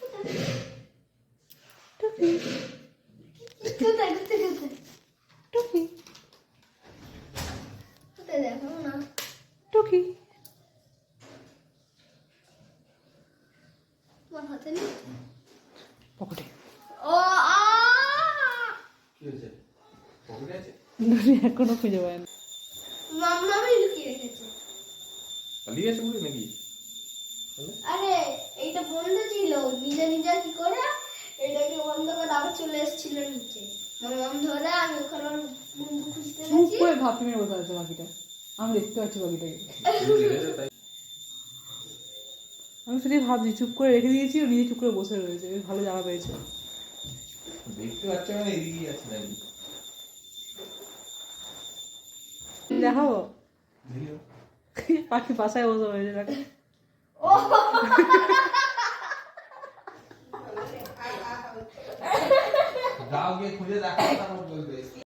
কোথায় টুকি কোথায় টুকি হাতে নেই পকেটে। ও আ কি হয়েছে? পকেটে আছে? এখনও খুঁজে পায় না। মাম্মামি লুকিয়ে রেখেছে। পালিয়ে গেছে বলে নাকি? আরে এইটা বন্ধ ছিল। নিজে নিজে কি করে? এটাকে বন্ধ করে আবার চলে এসেছিল নিচে। মাম ধরে আমি ওখানে বন্ধু খুঁজতে চুপ করে মেরে বসে আছে পাখিটা আমি দেখতে পাচ্ছি আমি সেটাই ভাবছি চুপ করে রেখে দিয়েছি ও নিজে চুপ করে বসে রয়েছে। ভালো জায়গা পেয়েছে। দেখতে পাচ্ছ মানে এদিকেই আছে নাকি? দেখাবো? দেখো। পাখি বাসায় বসে রয়েছে দেখো ও যাও গিয়ে খুঁজে দেখো তারপর বলবে